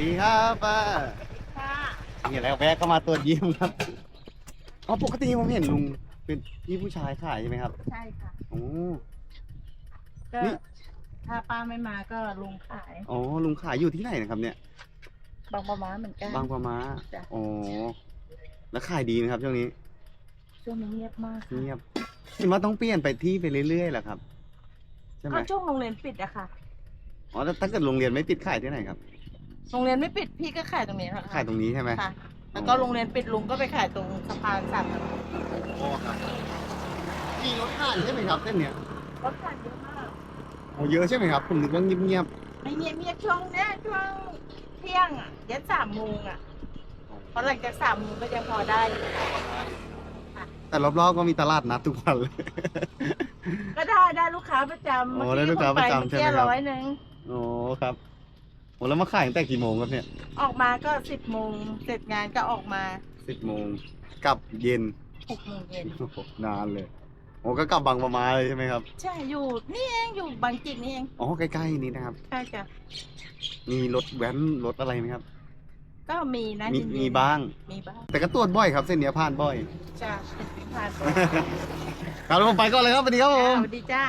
ดีครับป้าค่ะนี่แล้วแวะเข้ามาตรวจเยี่ยมครับอ๋อปกติผมเห็นลุงเป็นพี่ผู้ชายขายใช่ไหมครับใช่ค่ะโอ้ ก็นี่ ถ้าป้าไม่มาก็ลุงขาย อ๋อลุงขายอยู่ที่ไหนนะครับเนี่ย บางประมาเหมือนกัน บางปะมาจ้ะ อ๋อแล้วขายดีไหมครับช่วงนี้ช่วงนี้เงียบมากค่ะเงียบเห็นว่าต้องเปลี่ยนไปที่ไปเรื่อยๆแหละครับใช่ไหมก็ช่วงโรงเรียนปิดอะค่ะ อ๋อแล้วถ้าเกิดโรงเรียนไม่ปิดขายที่ไหนครับ โรงเรียนไม่ปิดพี่ก็ขายตรงนี้ค่ะขายตรงนี้ใช่ไหมค่ะ แล้วก็โรงเรียนปิดลุงก็ไปขายตรงสะพานสัตว์อ๋อครับมีรถผ่านใช่ไหมครับเส้นเนี้ยรถผ่านเยอะมาก โอ้เยอะใช่ไหมครับผมนึกว่าเงียบไม่เงียบเงียบช่วงเนี้ยช่วงเที่ยงอะยันสามโมงอะๆเพราะหลังจากสามโมงก็ยังพอได้อยู่แต่รอบๆก็มีตลาดนัดทุกวันเลย ก็ได้ได้ลูกค้าประจำโอ้ได้ลูกค้าประจำใช่ไหมครับเมื่อกี้ร้อยหนึ่ง โอ้ครับ โอ้แล้วมาขายตั้งแต่กี่โมงครับเนี่ยออกมาก็สิบโมงเสร็จงานก็ออกมาสิบโมงกลับเย็นหกโมงเย็นโอ้โหนานเลยโอ้ก็กลับบางประมาเลยใช่ไหมครับใช่อยู่นี่เองอยู่บางจิตนี่เองอ๋อใกล้ๆนี้นะครับ ใช่จ้ะมีรถแว้นรถอะไรไหมครับ ก็มีนะมีเย็นๆมีบ้าง มีบ้างแต่ก็ตรวจบ่อยครับ เส้นเนี้ยผ่านบ่อยจ้ะผ่านไปครับแล้วผมไปก่อนเลยครับสวัสดีครับผจ้ามสวัสดีจ้า